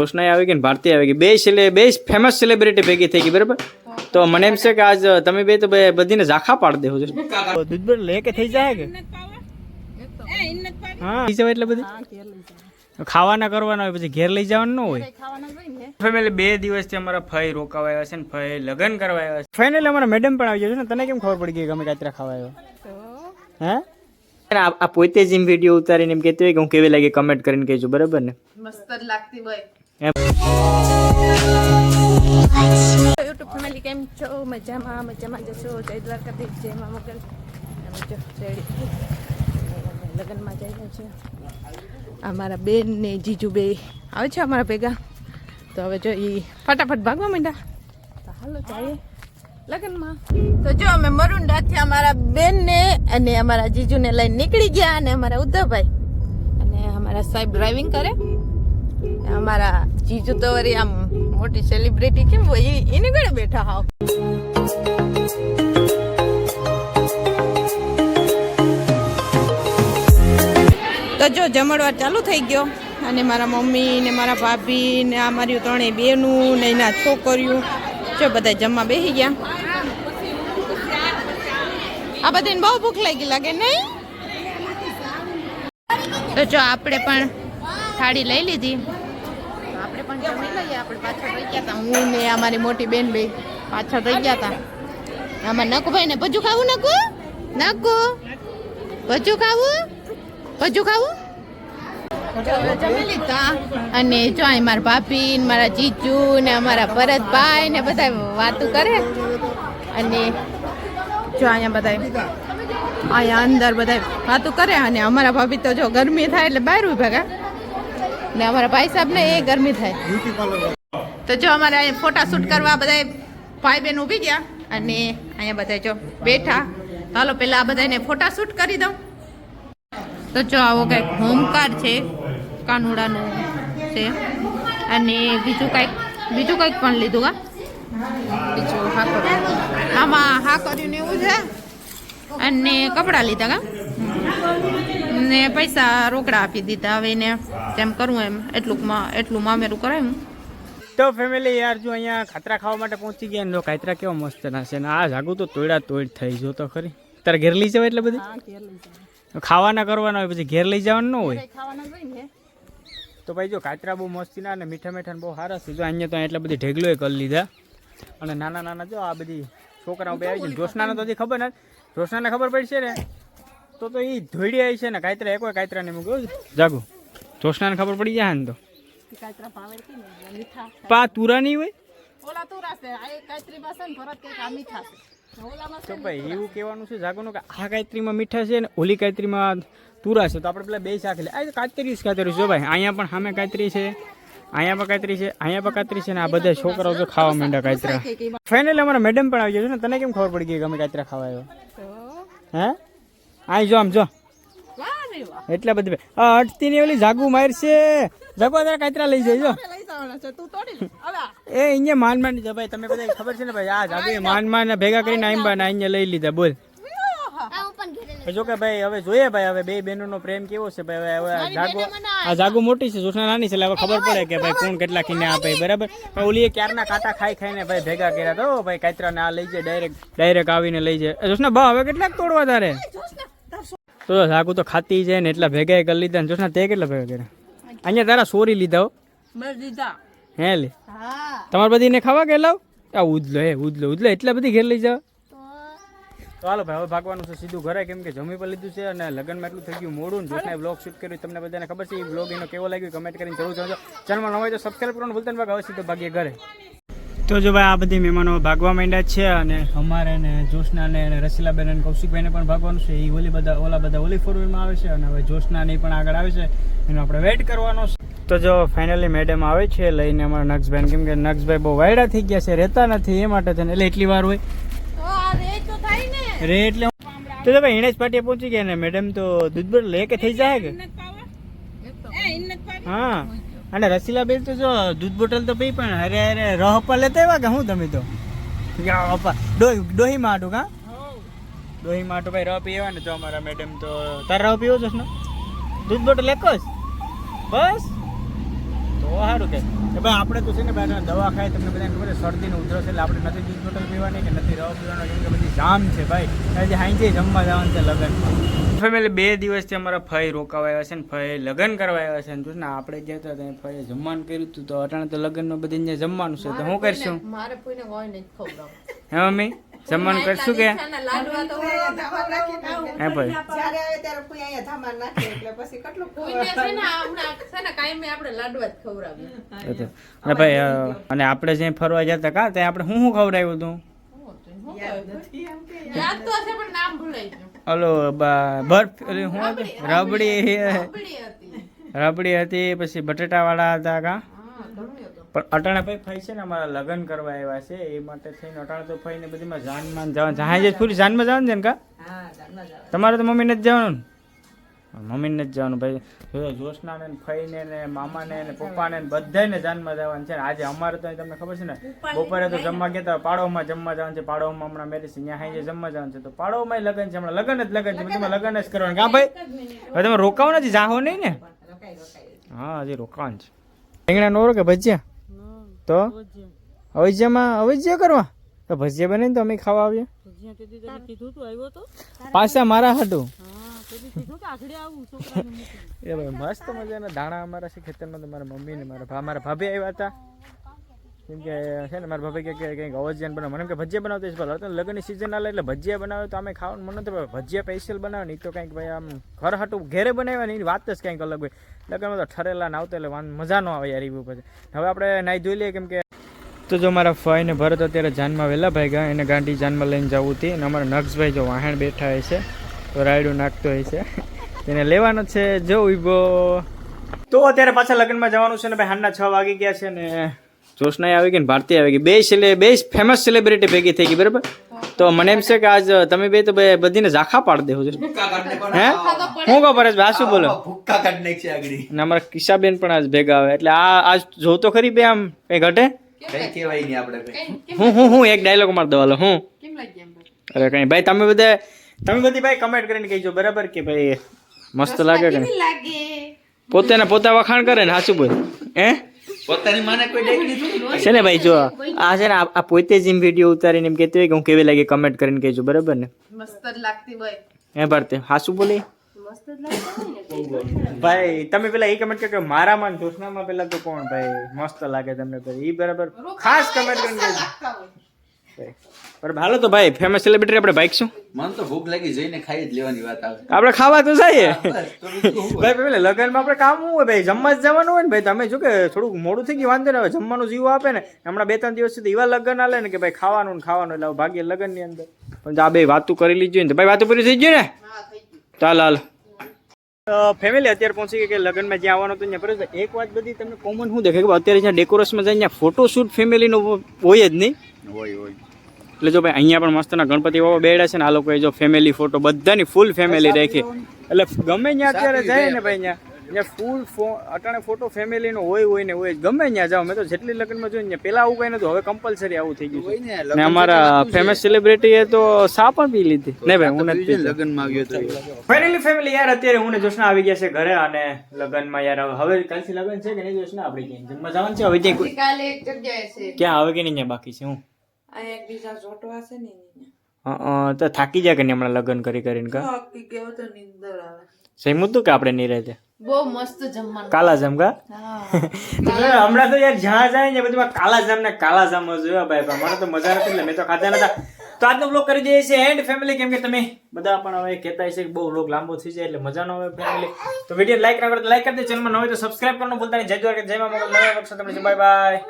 રોશનાઈ આવી ગઈ ને ભારતી આવી ગઈ. બે સેલે બે ફેમસ સેલિબ્રિટી ભેગી થઈ ગઈ બરાબર? તો મને એમ છે કે આજ તમે બે તો બે બધીને ઝાખા પાડી દેવું છે. દૂધ લે કે થઈ જાય કે? હા. થઈ જવાય એટલે બધી? ખાવાના કરવાના હોય પછી ઘેર લઈ જવાનું ન હોય? ફેમિલી બે દિવસથી અમારા ફઈ રોકાવા આવ્યા છે ને ફઈ લગ્ન કરવા આવ્યા છે. ફાઇનલી અમારા મેડમ પણ આવી જશે ને. તને કેમ ખબર પડી ગઈ કે અમે કાતરા ખાવા આવ્યા? હે? આ આ પોતે જ એમ વીડિયો ઉતારીને એમ કહેતી હોય કે હું કેવી લાગી કમેન્ટ કરીને કહેજો બરાબર ને? મસ્ત લાગતી હોય. યુટ્યુબ ફેમિલી કેમ છો? મજામાં મજામાં જશો. જય દ્વારકાધીશ, જય મા અમે જો લગ્નમાં જઈ છે અમારા બેન ને જીજુ બે આવે છે અમારા ભેગા. તો હવે જો એ ફટાફટ ભાગવા માંડ્યા. તો હાલો જઈએ લગ્નમાં. તો જો અમે મરુંડાથી અમારા બેન ને અને અમારા જીજુને લઈને નીકળી ગયા અને અમારા ઉદ્ધવભાઈ. અને અમારા સાહેબ ડ્રાઇવિંગ કરે. અમારા જીજુ તો વરી આમ મોટી સેલિબ્રિટી કેમ હોય? એને ઘરે બેઠા હાવ. તો જો જમણવાર ચાલુ થઈ ગયો. અને મારા મમ્મી ને મારા ભાભી ને આ મારી ત્રણેય બેનું ને એના છોકરીઓ. જો બધા જમવા બેસી ગયા. આ બધાને બહુ ભૂખ લાગી લાગે નહીં? તો જો આપણે પણ થાળી લઈ લીધી. પણ આપણે પાછળ રહી ગયા હતા હું ને અમારી મોટી બેન બે પાછળ રહી ગયા હતા આમાં નકુભાઈ ને ભજુ ખાવું નકુ? નકુ? ભજુ ખાવું? ભજુ ખાવું? અને જો અહીં મારા ભાભી ને મારા જીજુ ને અમારા ભરતભાઈ ને બધા વાતો કરે. અને જો અહીંયા બધા અહીંયા અંદર બધા વાતો કરે. અને અમારા ભાભી તો જો ગરમી થાય એટલે બહાર ઊભા કા. ને અમારા ભાઈ સાહેબ ને એ ગરમી થાય. તો જો અમારે અહીંયા ફોટાશૂટ કરવા બધા ભાઈ બહેન ઊભી ગયા અને અહીંયા બધા જો બેઠા. ચાલો પેલા આ બધાને ફોટાશૂટ કરી દઉં. તો જો આવો કંઈક હોમકાર છે કાનુડાનું છે. અને બીજું કંઈક બીજું કંઈક પણ લીધું કા બીજું હા કર્યું આમાં હા કર્યું ને એવું છે. અને કપડાં લીધા કા? ને પૈસા રોકડા આપી દીધા હવે એને. જેમ કરવું એમ એટલું માં એટલું મામેરું કરાયું તો ફેમિલી યાર જો અહીંયા ખાતરા ખાવા માટે પહોંચી ગયા ને જો ખાતરા કેવા મસ્ત નાશે છે ને આ જાગું તો તોડા તોડ થઈ જો તો ખરી. તારે ઘેર લઈ જવાય એટલે બધી? ખાવાના કરવાના હોય પછી ઘેર લઈ જવાનું ન હોય? તો ભાઈ જો કાતરા બહુ મસ્તી ના અને મીઠા મીઠા બહુ સારા છે. જો અહીંયા તો એટલા બધી ઢેગલોય કરી લીધા. અને નાના નાના જો આ બધી છોકરાઓ બે આવી છે. જોશનાને તો હજી ખબર નથી. જોશનાને ખબર પડશે ને? તો તો એ ધોઈડી આવી છે ને કાતરા એક કાતરા ને મૂક્યો. જાગું. જોશનાને ખબર પડી જાય ને તો પા તુરા નહીં હોય ઓલા તુરા છે આ એક કાચરી પાસે ને ભરત કંઈક આ મીઠા છે ઓલામાં તો ભાઈ એવું કહેવાનું છે જાગોનું કે આ કાતરીમાં મીઠા છે ને ઓલી કાતરીમાં તુરા છે તો આપણે પેલા બે શાક લે. આ તો કાતરી જ કાતરી છે જો ભાઈ અહીંયા પણ સામે કાતરી છે અહીંયા પણ કાતરી છે અહીંયા પણ કાતરી છે ને આ બધા છોકરાઓ તો ખાવા માંડ્યા કાતરા ફાઇનલી અમારા મેડમ પણ આવી જશે ને તને કેમ ખબર પડી ગઈ કે અમે કાતરા ખાવા આવ્યો? હે? અહીં જો આમ જો. વાહ રે વાહ એટલા બધી આ અટતી ની ઓલી જાગુ મારશે જાગુ તારા કાતરા લઈ જાય જો લઈ જવાના છે તું તોડી લે. હવે આ. એ અહીંયા માન માન છે ભાઈ તમે બધા ખબર છે ને ભાઈ આ જાગુ માન માન ભેગા કરીને આઈંબા ને અહીંયા લઈ લીધા બોલ. જો કે ભાઈ હવે જોઈએ ભાઈ હવે બે બહેનોનો પ્રેમ કેવો છે ભાઈ હવે જાગો આ જાગો મોટી છે જોશના નાની છે એટલે હવે ખબર પડે કે ભાઈ કોણ કેટલા કિને આપે બરાબર? પણ ઓલી એ ક્યારના કાંટા ખાઈ ખાઈને ભાઈ ભેગા કર્યા તો ભાઈ કાતરા ને આ લઈ જાય ડાયરેક્ટ ડાયરેક્ટ આવીને લઈ જાય. જોશના બા હવે કેટલાક તોડવા તારે? તો સાગુ તો ખાતી જાય ને એટલા ભેગા કરી લીધા ને જોશના તે કેટલા ભેગા કર્યા? અહીંયા તારા સોરી લીધા હો. લે. તમારે બધી ને ખાવા કે લાવ? આ ઉદલો હે ઉદલો ઉદલો એટલા બધી ઘેર લઈ જાવ તો હાલો ભાઈ હવે ભાગવાનું છે સીધું ઘરે કેમ કે જમી પર લીધું છે અને લગ્નમાં એટલું થઈ ગયું મોડું ને જોશના બ્લોગ શૂટ કર્યું તમને બધાને ખબર છે એ બ્લોગ એનો કેવો લાગ્યો કમેન્ટ કરીને જરૂર જણાવજો. ચેનલમાં નવા હોય તો સબસ્ક્રાઈબ કરવાનું ભૂલતા ને ભાગ હવે સીધો ભાગીએ ઘરે. તો જો ભાઈ આ બધી મહેમાનો ભાગવા માંડ્યા છે અને અમારે ને જોશનાને અને રસીલાબેન અને કૌશિકભાઈને પણ ભાગવાનું છે. એ ઓલી બધા ઓલા બધા ઓલી ફોર વ્હીલમાં આવે છે અને હવે જોશનાને પણ આગળ આવે છે. એનો આપણે વેઇટ કરવાનો છે. તો જો ફાઇનલી મેડમ આવે છે લઈને અમારા નક્ષભાઈ કેમ કે નક્ષભાઈ બહુ વાયડા થઈ ગયા છે રહેતા નથી એ માટે થઈને. એટલે એટલી વાર હોય. રે તો એટલે તો જો ભાઈ હિણેશ પાટીએ પહોંચી ગયા ને મેડમ તો દૂધ બર લે કે? થઈ જાય કે હા. અને રસીલાબેન તો જો દૂધ બોટલ તો પી પણ અરે અરે રહ પર લેતા આવ્યા કે હું તમે તો? ડોહી ડોહી માટું કા? ડોહી માટું ભાઈ રહ પીવા ને તો અમારા મેડમ તો, તાર રહ પીવો છો ને દૂધ બોટલ એક જ? બસ? તો સારું કે? ભાઈ આપણે તો છે ને ભાઈ દવા ખાય તમને બધાને ખબર છે શરદીનો ઉધરસ એટલે આપણે નથી દૂધ બોટલ પીવાની કે નથી રવા પીવાનો કેમ કે બધી જામ છે ભાઈ. આજે હાંજે જમવા જવાનું છે લગ્ન. ફેમિલી બે દિવસથી અમારા ફઈ રોકાવા આવ્યા છે ને ફઈ લગ્ન કરવા આવ્યા છે. ને ને આપણે જે હતા ત્યાં ફઈએ જમવાનું કર્યું હતું તો અટાણે તો લગ્નમાં બધી જમવાનું છે તો હું કરશું? મારે કોઈને કોઈ નહીં ખવડાવવું. હે મમ્મી? જમવાનું કરશું કે? ના લાડવા તો હે ભાઈ. જ્યારે આવે ત્યારે કોઈ અહીંયા ધામા નાખે એટલે પછી કેટલું છે ને હમણાં છે ને કાયમી આપણે લાડવા જ ખવડાવીએ. અને ભાઈ અને આપણે જ્યાં ફરવા જતા કા ત્યાં આપણે શું શું ખવડાવ્યું હતું? યાદ તો હશે પણ નામ ભૂલાઈ ગયું. ઓલો બ- બરફ શું હતું? રબડી રબડી. હતી. પછી બટેટા વાળા હતા કા? હા પણ અટાણે ભાઈ ફઈ છે ને અમારા લગ્ન કરવા આવ્યા છે એ માટે થઈને અટાણે તો ફઈને બધીમાં જાનમાં જવાનું જહાજે પૂરી જાનમાં જવાનું છે ને કા? તમારે તો મમ્મીને જ જવાનું ને? મમ્મીને જ જવાનું ભાઈ. જોશનાને ને ફઈને ને મામાને ને પપ્પાને ને બધાને જાનમાં જવાનું છે આજે અમારે તો તમને ખબર છે ને બપોરે તો જમવા ગયા પાડોમાં જમવા જવાનું છે પાડોમાં હમણાં મેરેજ છે ત્યાં હાઈ જમવા જવાનું છે. તો પાડોમાં લગ્ન છે હમણાં લગ્ન જ લગ્ન છે બધીમાં લગ્ન જ કરવાનું. કા ભાઈ. હવે તમે રોકાવો નથી જાહો નહીં ને? હા હજી રોકાવાનું છે. રીંગણા નો કે ભજીયા? તો? અવૈજ્યમાં અવજ્યા કરવા? તો ભજીયા બને તો અમે ખાવા આવીએ પાછા મારા હતું એ ભાઈ મસ્ત મજાના દાણા અમારા છે ખેતરમાં તો મારા મમ્મી ને મારા ભા મારા ભાભી આવ્યા હતા. કેમ કે છે ને, મારા ભાભી કે કંઈક અવજ્યાન બનાવે. મને કે ભજીયા બનાવતા છે, ભલે. તો લગ્નની સિઝન આલે એટલે ભજીયા બનાવે તો અમે ખાવાનું મને નથી ભજીયા સ્પેશિયલ બનાવે નહીં તો કંઈક ભાઈ આમ ઘર હાટું ઘેરે બનાવ્યા નહીં વાત જ કંઈક અલગ હોય. લગ્નમાં તો ઠરેલા ના આવતા એટલે મજા ન આવે યાર એવું પછી. હવે આપણે નાહી ધોઈ લઈએ કેમ કે તો જો મારા ફઈ ને ભરત અત્યારે જાનમાં વહેલા ભાઈ ગયા એને ગાંડી જાનમાં લઈને જવું હતી અને અમારા નક્ષભાઈ જો વાહણ બેઠા હોય છે, તો રાયડું નાખતો હોય છે. તેને લેવાનો છે જો ઊભો. તો અત્યારે પાછા લગ્નમાં જવાનું છે ને ભાઈ હાલના છ વાગી ગયા છે ને જોશનાઈ આવી ગઈ ને ભારતી આવી ગઈ બે સિલે બે ફેમસ સેલિબ્રિટી ભેગી થઈ ગઈ બરાબર? તો મને એમ છે કે આજ તમે બે તો બધીને ઝાખા પાડી દેવું છે. હે? હું કહો પરેશ ભાઈ આ શું બોલો અને અમારા કિસ્સાબેન પણ આજ ભેગા આવે. એટલે આ આજ જોતો ખરી બે આમ કઈ ઘટે? કઈ કહેવાય નહીં આપણે હું હું હું એક ડાયલોગ માર દવાલો હું. કેમ લાગી અરે કઈ ભાઈ તમે બધા તમે બધી ભાઈ કમેન્ટ કરીને કહેજો બરાબર કે ભાઈ મસ્ત લાગે કે નહીં? લાગે? પોતે ને પોતા વખાણ કરે ને સાચું બોલ. હે? પોતાની માને કોઈ ડેકડી છે ને ભાઈ જો આ છે ને આ પોતે જ એમ વીડિયો ઉતારીને એમ કહેતી હોય કે હું કેવી લાગે કમેન્ટ કરીને કહેજો બરાબર ને? મસ્ત જ લાગતી ભાઈ હે ભારતી હાસું બોલી? મસ્ત જ લાગતી હોય ને? ભાઈ તમે પેલા એ કમેન્ટ કે મારામાં ને જોશનામાં પેલા તો કોણ? ભાઈ મસ્ત લાગે તમને ભાઈ એ બરાબર ખાસ કમેન્ટ કરીને કહેજો. ભાઈ. બરાબર. હાલો તો ભાઈ ફેમસ સેલિબ્રિટી આપણે બાઈક શું? મને તો ભૂખ લાગી જઈને ખાઈ જ લેવાની વાત આવે. આપણે ખાવા તો જઈએ. ભાઈ પેલા લગનમાં આપણે કામ શું હોય? ભાઈ જમવા જ જવાનું હોય ને ભાઈ તમે જો કે થોડુંક મોડું થઈ ગયું વાંધો ને હવે જમવાનું જીવ આપે ને. હમણાં બે ત્રણ દિવસ સુધી એવા લગન આલે ને કે ભાઈ ખાવાનું ને ખાવાનું એટલે ભાગ્ય લગનની અંદર. પણ આ બે વાતું કરી લીધી ને ભાઈ વાતું પૂરી થઈ ગઈ ને? હા થઈ ગયું ચાલ હાલ. ફેમિલી અત્યારે પહોંચી ગઈ કે લગ્નમાં જ્યાં આવવાનું હતું ત્યાં પરેશભાઈ એક વાત બધી તમને કોમન શું દેખાય? કે અત્યારે જ્યાં ડેકોરેશનમાં જાય ત્યાં ફોટોશૂટ ફેમિલીનો હોય જ નહીં. હોય હોય. એટલે જો ભાઈ અહીંયા પણ મસ્તના ગણપતિ બાબા બેડા છે ને આ લોકોએ જો ફેમિલી ફોટો બધાની ફૂલ ફેમિલી રાખી. એટલે ગમે ત્યાં અત્યારે જાય ને ભાઈ ત્યાં ત્યાં ફૂલ અટાણે ફોટો ફેમિલીનો હોય હોય ને હોય ગમે ત્યાં જાઓ. મેં તો જેટલી લગ્નમાં જોઈને ને પેલા આવું કઈ નતું હવે કમ્પલસરી આવું થઈ ગયું છે. ને અમારા ફેમસ સેલિબ્રિટી એ તો સા પણ પી લીધી. ને ભાઈ હું નથી લગ્નમાં આવ્યો તો ફાઇનલી ફેમિલી યાર અત્યારે હું ને જોશના આવી ગયા છે ઘરે અને લગ્નમાં યાર હવે કાલથી લગ્ન છે કે નહીં જોશના? આપણે ક્યાંય? જમવા જવાનું છે? હવે ક્યાંય કાલે એક જગ્યાએ છે. ક્યાં? આવે કે નહીં બાકી છે? હું આ એક બીજા જોટવા છે ને એને. અ, અ, તો થાકી જાય કે ને હમણાં લગ્ન કરી કરીને કા? થાકી ગયો તો નીંદર આવે. સહેમત તું કે આપણે નહીં રહેતે બહુ મસ્ત જમવાનું. કાલા જામ કા? હમણાં તો યાર જ્યાં જાય ને બધું કાલા જામ ને કાલા જામ જ જોયા ભાઈ પણ મને તો મજા નથી એટલે મેં તો ખાધા નતા. તો આજનો બ્લોગ કરી દઈએ છીએ એન્ડ ફેમિલી કેમ કે તમે બધા પણ હવે કહેતા છે કે બહુ બ્લોગ લાંબો થઈ જાય એટલે મજા ન આવે ફેમિલી તો વીડિયો લાઈક ના કરો તો લાઈક કરી દે ચેનલમાં ન હોય તો સબસ્ક્રાઇબ કરવાનું ભૂલતા નહીં. જય દ્વારકા જય મા મોગલ નવા વર્ષ તમને બાય બાય